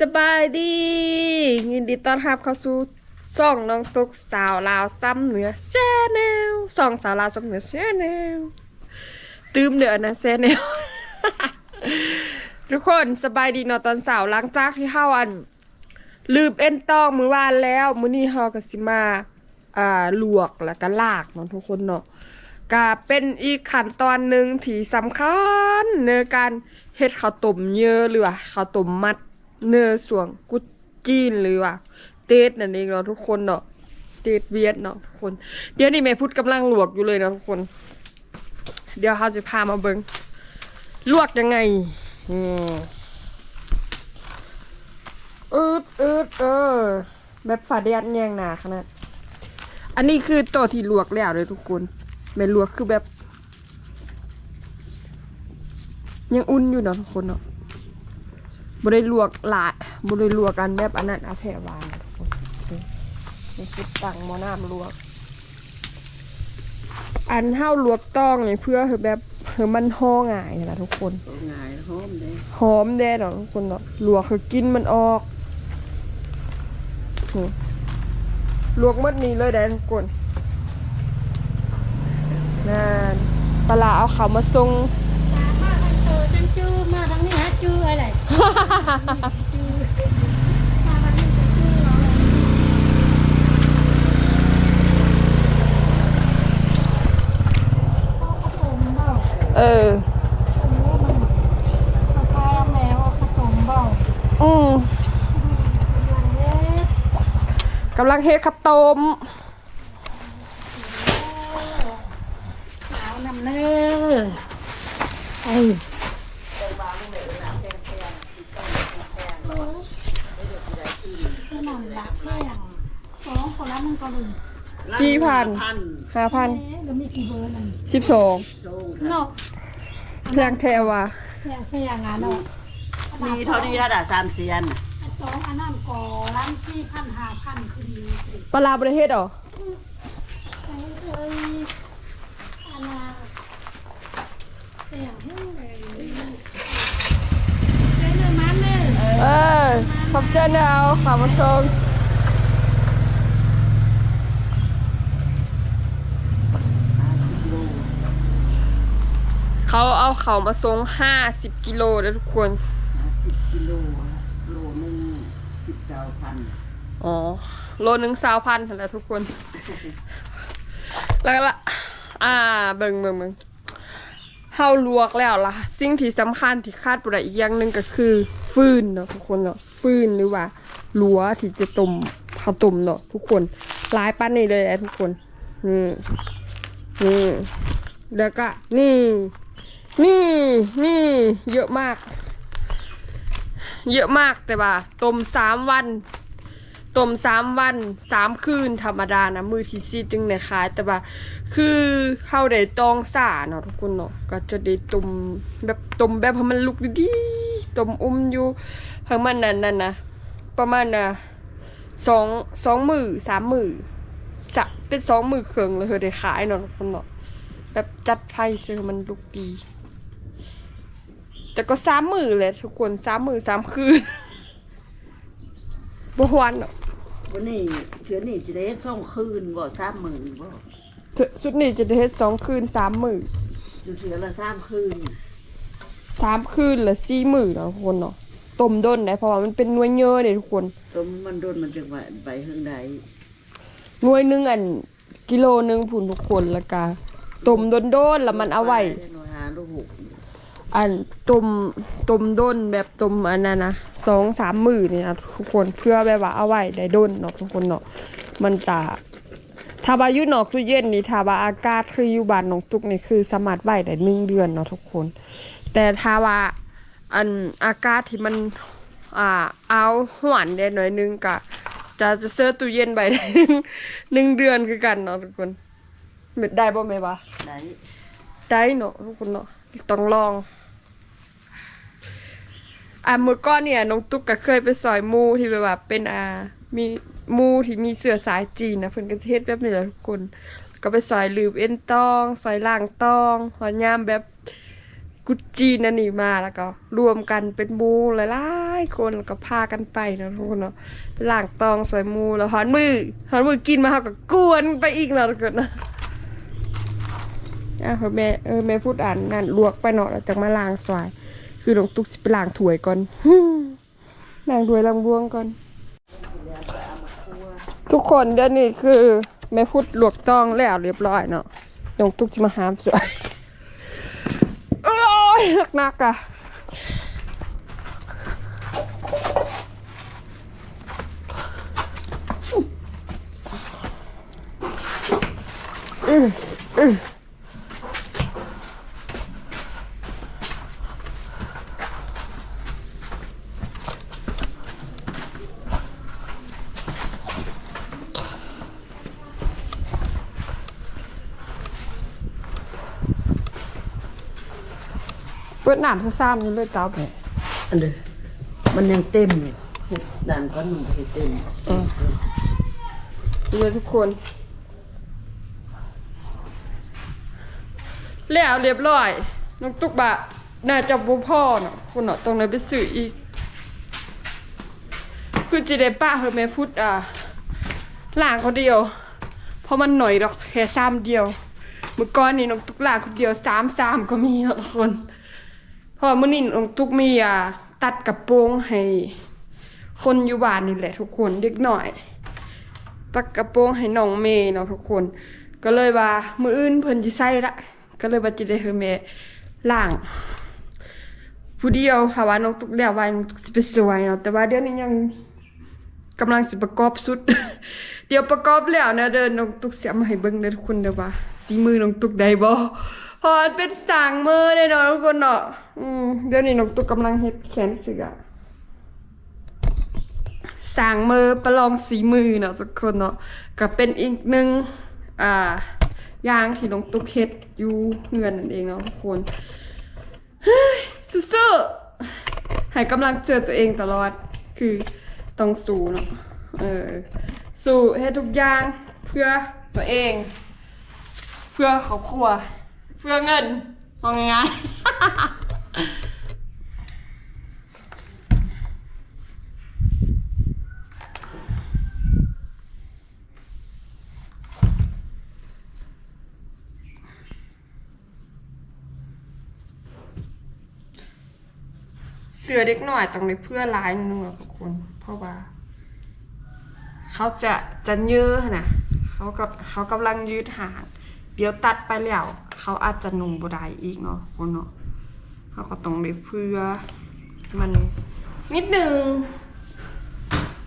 สบายดียินดีต้อนรับเข้าสู่ช่องน้องตุกสาวลาวซ้ำเหนือแชนแนลช่องสาวลาวซ้ำเหนือแชนแนลตืมเดือนะแชนแนลทุกคนสบายดีเนาะตอนสาร์หลังจากที่เฮาอัน ลืมเอ็นตองมือวานแล้วมื้อนี้เฮาก็สิมาอ่าลวกแล้วก็ลากเนาะทุกคนเนาะก็เป็นอีกขั้นตอนหนึ่งที่สำคัญในการเฮ็ดข้าวต้มเยอะหรือว่าข้าวต้มมัด เนื้อส่วงกุจีนหรือว่าเตดนั่นเองเนาะทุกคนเนาะเตดเวียดเนาะทุกคน เดี๋ยวนี้แม่พุดกำลังลวกอยู่เลยเนาะทุกคน เดี๋ยวเราจะพามาเบิงลวกยังไงอืมอืดอืดเออ แบบฝาแดดแยงหนาขนาดอันนี้คือตัวที่ลวกแล้วเลยทุกคนไม่ลวกคือแบบ ยังอุ่นอยู่เนาะทุกคนเนาะ บ่ได้ลวกหลายบ่ได้ลวกกันแบบอันนั้นอาแถวานทุกคนนี่คือตังหมอน้ำลวก อันเท่าลวกต้องนี่เพื่อให้แบบให้มันห่อง่ายนะทุกคนง่ายหอมเลยหอมแด่เนาะทุกคนเนาะลวกคือกินมันออกนี่ลวกหมดนี้เลยแดนทุกคนนั่นปลาร้าเอาเขามาทรง เอผสมเปล่าเออือย่างเล็กกำลังเฮ็ดข้าวต้มสาวนำเนื้อไอขนมรักแม่งสอง คนละมันก็หนึ่งสี่พันพันห้าพันเอ๊ะแล้วมีกี่เบอร์นั่นสิบสองโซ่เนาะแพงแทว่ะแค่แค่อย่างนั้นเนาะมีเท่านี้ระดับสามเซียนน่ะสองอันนั้นก่อร้านชี่พันหาพันคือดีสิปลาร้าบริเฮ็ดเหรอใช่เคยอันน่ะแต่อย่างที่เลยใช้เนื้อมันเลย เออขอบใจนะเอาขามาทรง ห้าสิบโล เขาเอาเขามาทรงห้าสิบกิโลนะทุกคนห้าสิบกิโลโลหนึงสิบเก้าพันอ๋อ โลหนึ่งสาวพันแหละทุกคน แล้วก็ละอ่า เบิ่งเบิ่งเบิ่งเฮาลวกแล้วล่ะ สิ่งที่สำคัญที่คาดบ่ได้อีกอย่างหนึ่งก็คือ ฟืนเนาะทุกคนเนาะ ฟืนหรือว่าลัวที่จะต้มข้าวต้มเนาะทุกคนหลายปั้นนี่เลยนะทุกคน นี่ นี่ แล้วก็นี่ นี่นี่เยอะมาก เยอะมากแต่ว่าต้มสามวันต้มสามวันสามคืนธรรมดานะมือที่ซีจึงในขายแต่ว่าคือเฮาได้ตองสาเนาะทุกคนเนาะก็จะได้ต้มแบบต้มแบบให้มันลุกดีต้มอุ้มอยู่ให้มันนั่นนั่นนะประมาณน่ะสองสองมือสามมือสะเป็นสองมือเครื่องเลยเธอได้ขายเนาะทุกคนเนาะแบบจัดไพ่เชื่อมันลุกดี แต่ก็สามมือเลยทุกคนสามมือสามคืนบ่ฮวันเนาะวันนี้เถือนี่จะได้ส่งคืนบ่สามหมื่นบ่เถอะชุดนี้จะได้เฮ็ดสองคืนสามมือจุเถือละสามคืนสามคืนละสี่มือเนาะทุกคนเนาะต้มด้นได้เพราะว่ามันเป็นหน่วยเยอะเลยทุกคนต้มมันโดนมันจะไหวไปเฮืองใดหน่วยหนึงอันกิโลหนึงผุนทุกคนแล้วก็ต้มด้นด้นๆแล้วมันเอาไว้ด้หน่วยหาลูกหก อันต้มต้มด้นแบบต้มอันนั้นนะสองสามมือนี่นะทุกคนเพื่อแบบว่าเอาไว้ได้ด้นเนาะทุกคนเนาะมันจะถ้าว่าอยู่นอกตู้เย็นนี่ถ้าว่าอากาศคืออยู่บ้านน้องตุกนี่คือสามารถไว้ได้หนึ่งเดือนเนาะทุกคน แต่ถ้าว่าอันอากาศที่มันอ่าเอาหวานได้หน่อยนึงก็จะจะเสื้อตู้เย็นไปได้หนึ่งหนึ่งเดือนคือกันเนาะทุกคนเม็ดได้บ่แม่วะไหนได้เนาะทุกคนเนาะต้องลอง อ่าเมื่อก่อนเนี่ยน้องตุ๊กก็เคยไปซอยมูที่แบบว่าเป็นอ่ามีมูที่มีเสื้อสายจีนนะเพิ่นก็เทศแบบนี้แหละทุกคน ก็ไปซอยลืบเอ็นตองซอยล่างตองหอยยามแบบกุดจีนนั่นนี่มาแล้วก็ รวมกันเป็นมูหลายๆคนแล้วก็พากันไปนะทุกคนเนาะไปล้างตองสวยมูแล้วหอนมือหอนมือกินมาเขาก็กวนไปอีกเนาะทุกคนนะอะแม่เออแม่พูดอ่านนั่นลวกไปเนาะแล้วจังมาล้างสวย คือน้องตุ๊กสิไปล้างถ้วยก่อนล้างถ้วยล้างบวงก่อน ทุกคนเดี๋ยวนี้คือแม่พูดลวกต้องแล้วเรียบร้อยเนาะน้องตุ๊กจะมาหามสวยโอ้ยหนักๆอะอืออือ น้ำซะซ้ำนี่เลยเจ้าแม่อันเดอมันยังเต็มอยู่ดันก็หนุ่มไปเต็มดูเลยทุกคน แล้วเรียบร้อยน้องตุ๊กบะน่าจะบ่พ่อเนาะคุณเนาะตรงไหนไปซื้ออีก คือจีได้ป้าเฮอแม่พูดอะล่างคนเดียว เพราะมันหน่อยดอกแค่ซ้ำเดียว เมื่อก่อนนี่น้องตุ๊กล่างคนเดียวสามสามก็มีเนาะทุกคนเพ ราะว่ามื้อนี้น้องตุ๊กมีอะตัดกระโปรงให้คนอยู่บ้านนี่แหละทุกคนเด็กหน่อยปักกระโปรงให้น้องเมย์เนาะทุกคน ก็เลยว่ามืออื่นเพิ่นสิใส่ละก็เลยว่าจะได้เฮอเมย์ล่างผู้เดียวถ้าว่าน้องตุกแล้วว่าน้องตุกสิไปสวยเนาะแต่ว่าเดี๋ยวนี้ยังกำลังสิประกอบสุด เดี๋ยวประกอบแล้วนะเดินน้องตุกเสียมาให้เบิ่งเด้อทุกคนเด้อว่าสีมือน้องตุกได้บ่ พอมันเป็นสางมือได้เนาะทุกคนเนาะอืมเดี๋ยวนี้น้องตุกกำลังเฮ็ดแขนเสือสางมือประลองสีมือเนาะทุกคนเนาะก็เป็นอีกหนึ่งอ่ายางที่น้องตุ๊กเฮ็ดอยู่เงินนั่นเองเนาะทุกคนเฮ้ยสู้ๆให้กำลังเจอตัวเองตลอดคือต้องสู้เนาะเออสู้ให้ทุกอย่างเพื่อตัวเอง เพื่อครอบครัว พื่อเงินว่าง่ายเสือเด็กหน่อยต้องในเพื่อลายหนึงอะทุกคนเพราะว่า เขาจะจะเยอะนะเขากับเขากำลังยืดหางเดี๋ยวตัดไปแล้ว เขาอาจจะนุ่งบได้อีกเนาะคนเนาะเขาก็ต้องในเพื่อมันนิดนึง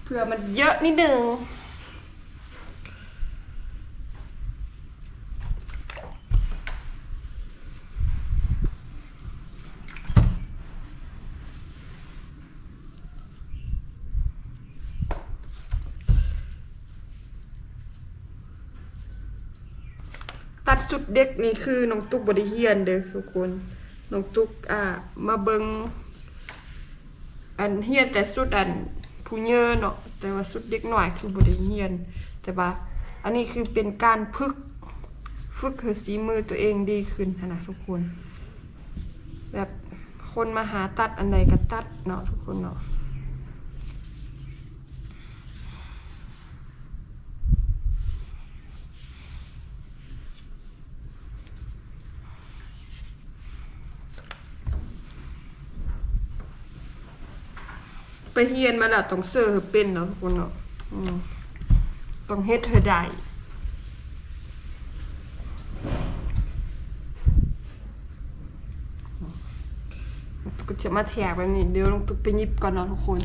เพื่อมันเยอะนิดนึง ตัดสุดเด็กนี่คือน้องตุ๊กบริเฮียนเด้อทุกคนน้องตุ๊กอ่ามาเบิงอันเฮียนแต่สุดอันผู้เยอะเนาะแต่ว่าสุดเด็กหน่อยคือบริเฮียน แต่ว่าอันนี้คือเป็นการฝึกฝึกให้สีมือตัวเองดีขึ้นนะทุกคน แบบคนมาหาตัดอันใดก็ตัดเนาะทุกคนเนาะ ไปเฮียนมาแล้วต้องเสิร์เป็นเนาะทุกคนเนาะต้องเฮ็ดเธอได้ก็จะมาแทกแบบนี้เดี๋ยวลงตุ๊กไปยิบก่อนเนาะทุกคน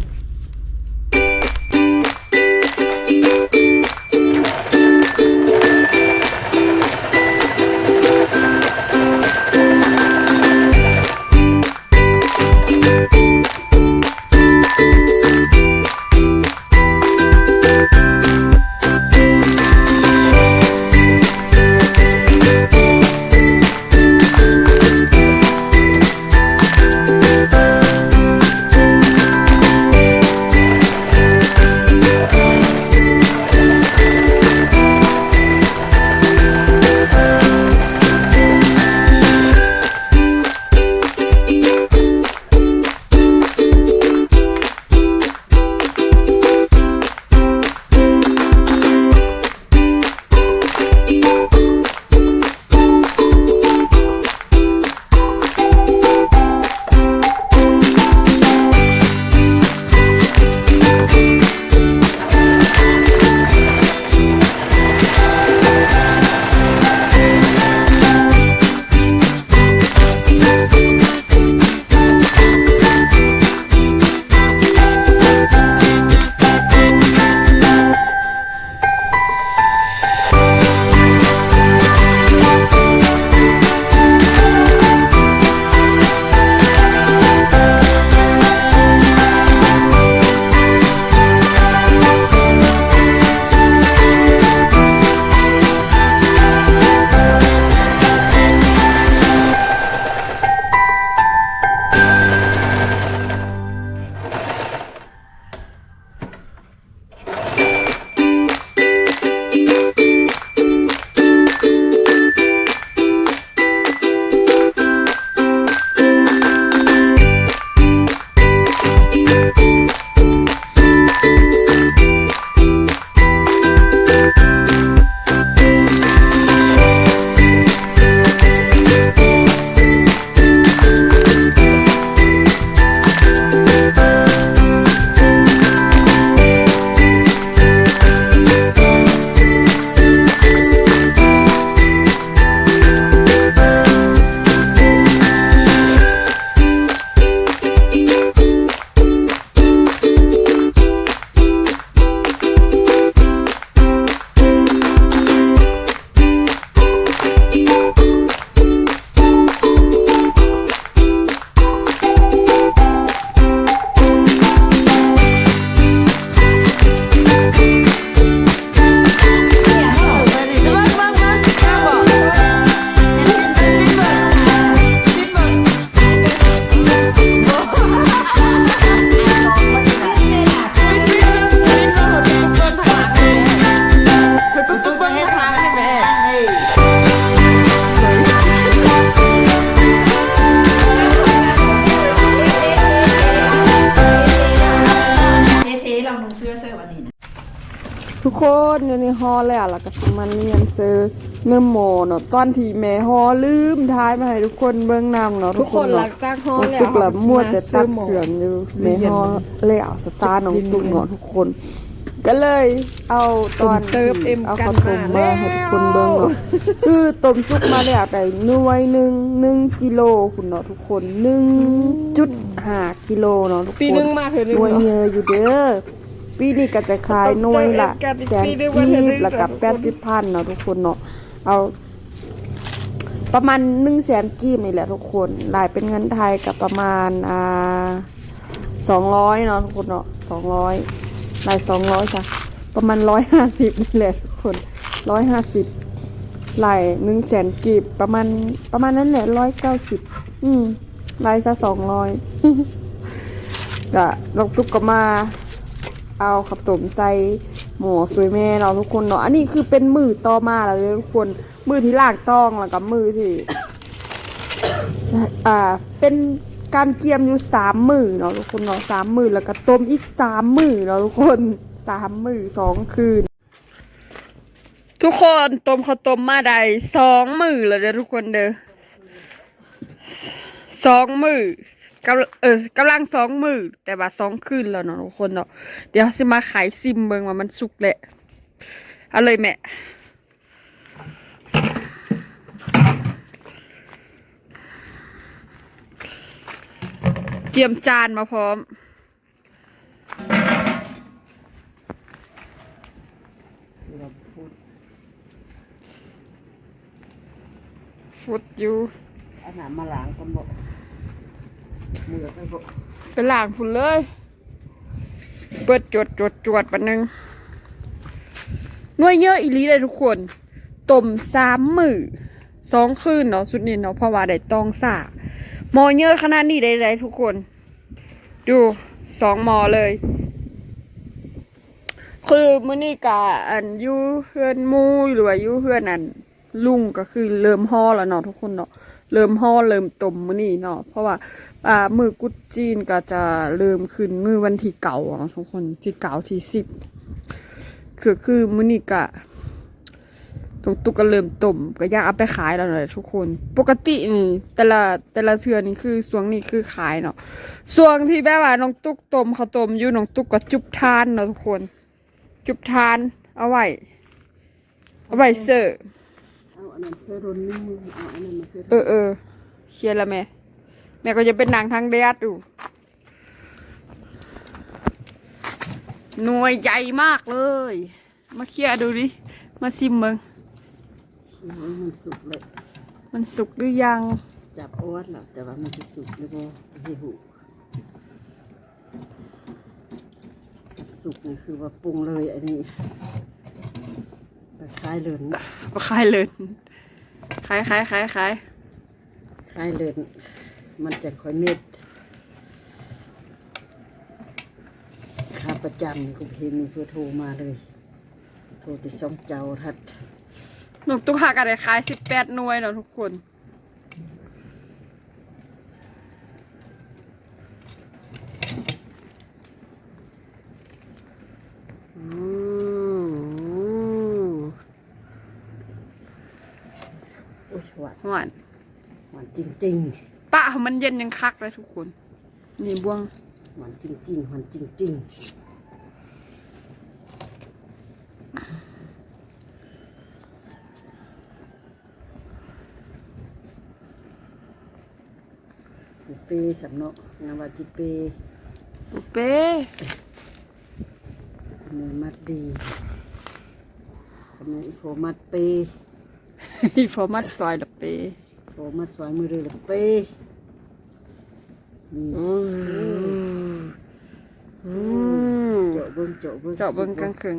มาเรียนเซอร์เนื้อหมอเนาะตอนที่แม่ฮอลืมทายมาให้ทุกคนเบิ่งนำเนาะทุกคนหเาะลังจากฮอน้องแล้ตุ๊วกละมั่วแต่ตัดหมอเขื่อนอยู่เรีแม่ยนฮอแล้วสตาร์น้องตุ๊กเนาะทุกคน ก็เลยเอาตอนเติมเอ็มเอากันข้าวต้มมามาให้ทุกคนเบิ่งเนาะคือต้มซุปมาแล้วได้หน่วยหนึ่งหนึ่งกิโลคุณเนาะทุกคนหนึ่งจุดห้ากิโลเนาะทุกคนปีนึงมาเถอะนึงหน่วยเนาะเยอะอยู่เด้อ ปีนี้ก็จะขายหน่วยละแสนปีนึงวันกีบแล้วกับแปดสิบพันเนาะทุกคนเนาะเอาประมาณหนึ่งแสนกีบนี่แหละทุกคนรายเป็นเงินไทยกับประมาณอ่าสองร้อยเนาะทุกคนเนาะสองร้อยรายสองร้อยจ้ะประมาณร้อยห้าสิบนี่แหละทุกคนร้อยห้าสิบรายหนึ่งแสนกีบประมาณประมาณนั้นแหละร้อยเก้าสิบอืมรายซะสองร้อยก็ลงตุกก็มา เอาขับตมใส่หมูสวยแม่เนาทุกคนเนาะอันนี้คือเป็นมือต่อมาแล้วเลยทุกคนมือที่ลากต้องแล้วกับมือที่อ่าเป็นการเกียมอยู่สามมือเนาะทุกคนเนาะสามมือแล้วก็ต้มอีกสามมือเนาะทุกคนสามมือสองคืน ทุกคนต้มข้าวต้มมาได้สองมือแล้วเด้อทุกคนเด้อสองมือ กำเออกำลังสองมือแต่ว่าสองคืนแล้วเนาะทุกคนเนาะเดี๋ยวสิมาขายซิมเบิงว่ามันสุกแหละเอาเลยแม่เกียมจานมาพร้อม ฟุดอยู่ อาหารมาล้างกันบ่มื อไปบ่ไปล้างฝุ่นเลย เปิดจวดจวดจวดปันหนึงน่วยเยอะอีลีเลยทุกคนต้มสามมือสองคืนเนาะสุดนี้เนาะเพราะว่าได้ตองสาหมอเยอะขนาดนี้ได้ไรทุกคน ดูสองหมอเลย คือมื้อนี้กะอันยูเฮือนมูหรือว่ายูเฮือนอันลุงก็คือเริ่มห่อแล้วเนาะทุกคนเนาะเริ่มห่อเริ่มต้มมื้อนี้เนาะเพราะว่า อ่ามือกุดจีนก็จะเริ่มขึ้นมือวันที่เก่าอะทุกคนที่เก่าที่สิบคือคือมื้อนี้กะตุกตุกก็เริ่มต้มก็อยากเอาไปขายแล้วเลยทุกคน ปกตินี่แต่ละแต่ละเทือนี่คือช่วงนี้คือขายเนาะช่วงที่แบบว่าน้องตุกต้มข้าวต้มอยู่น้องตุกก็จุบทานเนาะทุกคน จุบทาน เอาไว้เอาไว้เสิร์ฟเอาอันนั้นเสื้อรนนึงมือเอาอันนั้นมาเสื้อเออเออเคลียร์แล้วแม่ แม่ก็จะเป็นนางทางเดียดอยู่หน่วยใหญ่มากเลย มาเคลียร์ดูดิ มาซิมเมืองมันสุกเลย มันสุกหรือยัง จับอวดหรอกแต่ว่ามันจะสุกหรือบ่เฮหูสุกนี่คือว่าปรุงเลยอันนี้คล้ายเลินก็ขายเลยขายขายขายขายคล้ายเลิน มันจะค่อยเม็ดค่าประจำนี่คุณเพมีเพื่อโทรมาเลย โทรติดสองเจ้าทัดหนูตุ๊กหากันได้ขายสิบแปดหน่วยเนาะทุกคนอืมโอ้ยหวานหวานหวานจริง ปะมันเย็นยังคักเลยทุกคน นี่บ้วงๆหวานจริงๆหวานจริงๆจิเป้สำเนาะงานว่าจิเป้ปุเป้ขนมมัดดีขนมอีโฟมัดเป้อีฟอร์มัดซอยละเป้ โฟมัดสอยมือเรือละเป้นี่อู้อู้เจาะเบิ้งเจาะเบิ้งเจาะเบิ้งกลางคืน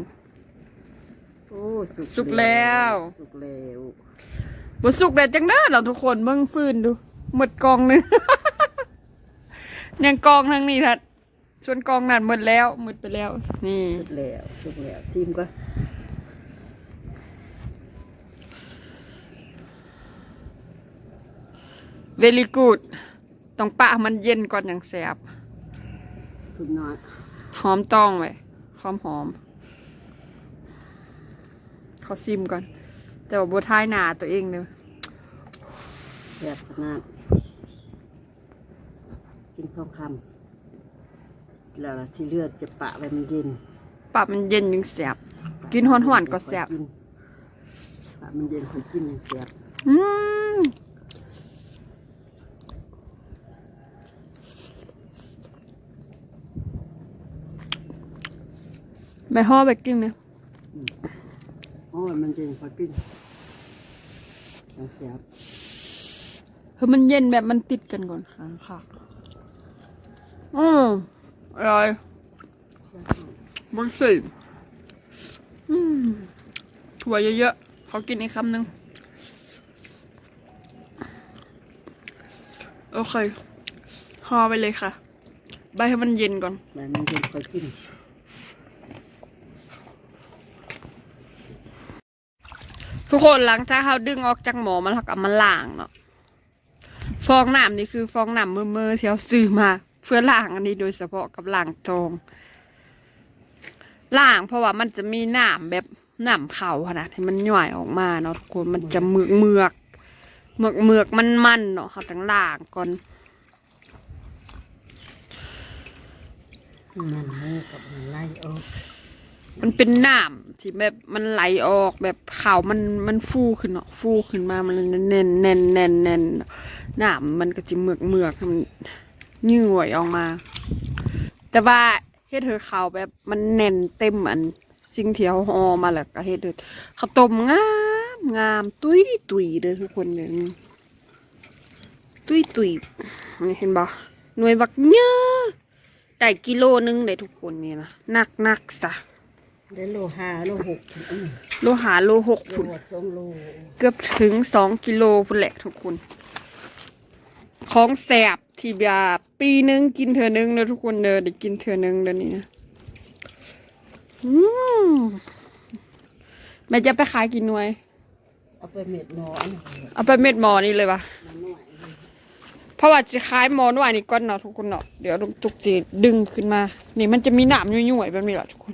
โอ้สุกสุกแล้วสุกแล้วบ่สุกแดดจังเด้อเราทุกคนเบิ่งฟืนดูหมดกองหนึงยังกองทางนี้ทัดส่วนกองนั้นหมดแล้วหมดไปแล้ว นี่สุกแล้วสุกแล้วซิมก็ เวลี่กูดต้องปะให้มันเย็นก่อนอย่างแสบสุกน้อยหอมต้องไว้หอมหอมเขาซิมก่อน แต่ว่าบัวท้ายหนาตัวเองเนอะแซ่บขนาดกินสองคำแล้วล่ะที่เลือดจะปะไว้มันเย็นปรับมันเย็นยังแสบกินฮ้อนๆก็แซ่บกินปะมันเย็นค่อยกินอย่างแซ่บอืม ไปห่อไปกินเนี่ยโอ้ยมันเย็นค่อยกินอย่างแซ่บคือมันเย็นแบบมันติดกันก่อนค่ะค่ะอืมอร่อยมันสิอืมถั่วเยอะๆขอกินอีกคำหนึ่งโอเคห่อไปเลยค่ะ ใบให้มันเย็นก่อนแบบมันเย็นค่อยกิน ทุกคนหลังจากเขาดึงออกจากหมอมันเขากลับมาล้างเนาะฟองน้ำนี่คือฟองน้ำเมื่อเมื่อที่เขาซื้อมา เพื่อล้างอันนี้โดยเฉพาะกับล้างทองล้างเพราะว่ามันจะมีน้ำแบบน้ำเขาขนาดที่มันย่อยออกมาเนาะทุกคนมันจะเมือกเมือกเมือกเมือกมันมันเนาะเขาต้องล้างก่อนมันหมูกับมันไล่ออก มันเป็นน้ำที่แบบมันไหลออกแบบเขามันมันฟูขึ้นเนาะฟูขึ้นมามันแน่นแน่นแน่นแน่นน่นน้ำมันก็จะเมือกเมือกมันยื่วยออกมา แต่ว่าเฮ็ดเธอเขาวแบบมันแน่นเต็มอันสิ่งที่เขาห่อมาแล้วก็เฮ็ดเธอข้าวต้มงามงามตุยตุยเด้อทุกคนเนี่ยตุยตุยเห็นบ่หน่วยบักเนื้อได้กิโลนึงได้ทุกคนนี่นะหนักนักซะ ได้โลห้าโลหกโลหาโลหกโลพุ่นสองโลเกือบถึงสองกิโลพุ่นแหละทุกคน ของแสบที่แบบปีนึงกินเธอนึงเด้อทุกคนเด้อได้กินเธอนึงเดี๋ยวนี้นะแม่จะไปขายกินหน่วย เอาไปเม็ดหนอเอาไปเม็ดหมอนี่เลยวะเพราะว่าจะขายหมอหน่วยนี่ก่อนเนาะทุกคนเนาะเดี๋ยวลุงตุกจีดึงขึ้นมา นี่มันจะมีหนามยุ่ยๆแบบนี้แหละทุกคน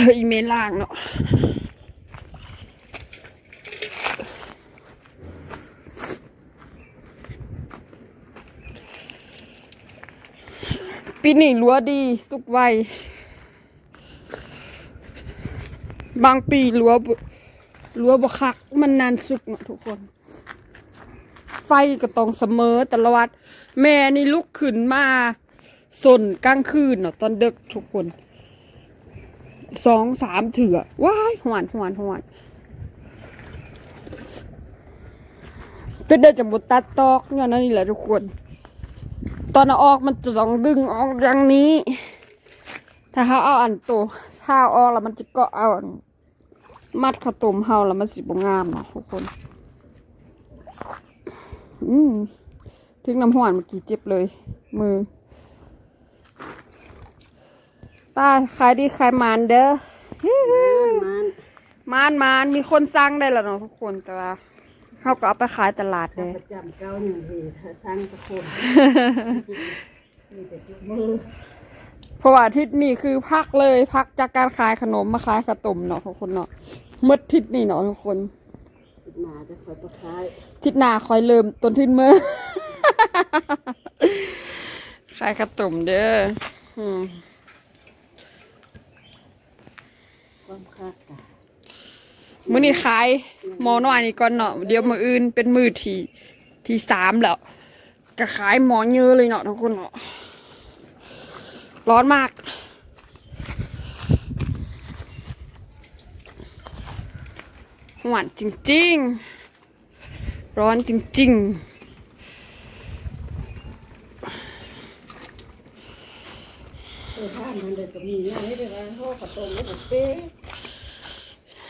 อออีเมลล่างเนาะปีนี้รัวดีสุกไว บางปีรัวรัวบคัก มันนานสุกเนาะทุกคน ไฟก็ต้องเสมอตลอดแม่นี่ลุกขึ้นมาสนกลางคืนเนาะตอนเด็กทุกคน สองสามเถื่อว้ายหวนหวนหวนเป็นเดินจากบทตัดตอกเนี่ยนั่นนี่แหละทุกคน ตอนออกมันจะต้องดึงออกอย่างนี้ ถ้าเขาเอาอันโตถ้าออกแล้วมันจะก็เอานมัดข้าวต้มเฮาแล้วมันสิบงามเนาะทุกคนอืมทิ้งน้ำหวานเมื่อกี้เจ็บเลย มือ ป้าขายดีขายมันเด้อมันมานมานมีคนสั่งได้แล้วเนาะทุกคนแต่ว่าเขาก็เอาไปขายตลาดเลยประจำเก้าหนึ่งเหตุสร้างสักคนมีแต่จุดมือเพราะว่าอาทิศนี้คือพักเลยพักจากการขายขนมมาขายขาวต้มเนาะทุกคนเนาะหมืดทิศนี่เนาะทุกคนจุดหนาจะคอยประคายทิศหน้าคอยเริ่มต้นทิศเมื่อขายขาวต้มเด้ออืม ความคาดตามื้อนี้ขายหมอน้อยนี่ก่อนเนาะเดี๋ยวมื้ออื่นเป็นมื้อที่ที่สามแล้วก็ขายหมอเยอะเลยเนาะทุกคนเนาะร้อนมากหวานจริงๆ ร้อนจริงเออท่านมันเลยก็มีอย่างนี้เลยว่าห่อกระตรงแล้วก็เป๊ะจังเห็นแล้วเด้อมัน ๆ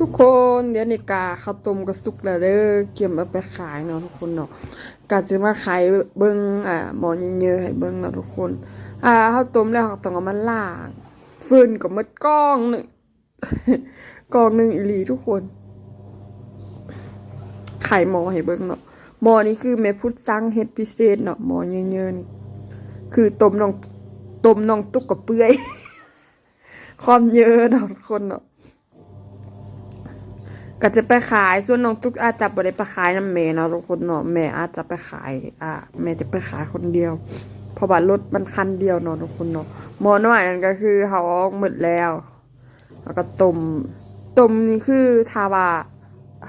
ทุกคนเดี๋ยวนี้กาข้าวต้มก็สุกแล้วเด้อเกี่ยมาไปขายเนาะทุกคนเนาะกาจะมาขายเบิ้งอ่าหมอนเยอะๆให้เบิ้งเนาะทุกคน อ่าข้าวต้มแล้วต้องเอามาล้างฟืนก็หมดกล้องหนึ่งกล้องหนึ่งอีหลีทุกคนไข่หมอให้เบิ้งเนาะหมอนี่คือแม่พุทธสั่งเฮ็ดพิเศษเนาะหมอเยอะๆนี่คือต้มน้องต้มน้องตุ๊กกับเปื่อย ความเยอะเนาะคนเนาะก็จะไปขายส่วนน้องตุ๊กอาจจะบ่ได้ไปขายน้ำแม่เนาะทุกคนเนาะแม่อาจจะไปขาย อ่าแม่จะไปขายคนเดียว เพราะว่ารถมันคันเดียวเนาะทุกคนเนาะหมอน้อยนั่นก็คือเขาออกหมดแล้ว แล้วก็ต้มต้มนี่คือถ้าว่า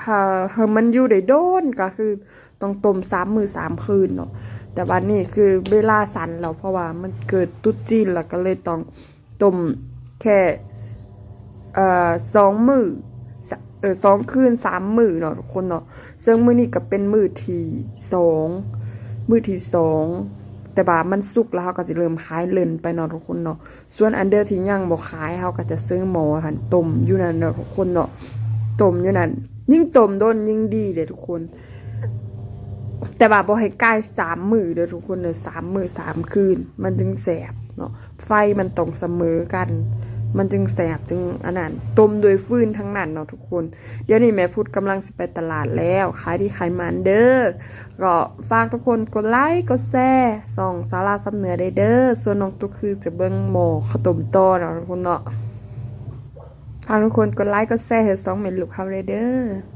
เฮาเฮามันอยู่ได้โดนก็คือต้องต้มสามมือสามคืนเนาะแต่วันนี้คือเวลาสั้นแล้วเพราะว่ามันเกิดตุ๊ดจีนแล้วก็เลยต้องต้ม แค่เอ่อสองมือเออสองคืนสามมือเนาะทุกคนเนาะซึ่งมือนี้ก็เป็นมือที่สองมือที่สองแต่ว่ามันสุกแล้วเขาก็จะเริ่มขายเล่นไปเนาะทุกคนเนาะส่วนอันเดอร์ที่ยังบ่ขายเขาก็จะซื้อหมอหันต้มอยู่นั่นเนาะทุกคนเนาะต้มอยู่นั่นยิ่งต้มโดนยิ่งดีเด้อทุกคน แต่ว่าบ่ให้ใกล้สามมือเด้อทุกคนเด้อสามมือสามคืน มันจึงแสบเนาะไฟมันต้องเสมอกัน มันจึงแสบจึงอันนั้นต้มโดยฟืนทั้งนั้นเนาะทุกคน เดี๋ยวนี้แม่พูดกำลังสิไปตลาดแล้วขายดีขายมันเด้อก็ฝากทุกคนกดไลค์กดแชร์ส่องสาราสำเนือได้เด้อส่วนน้องตุ๊กคือจะเบิ้งหมอข้าต้มต้อเนาะทุกคนเนาะฝากทุกคนกดไลค์กดแชร์ให้สองเมนลูกเขาเลยเด้อ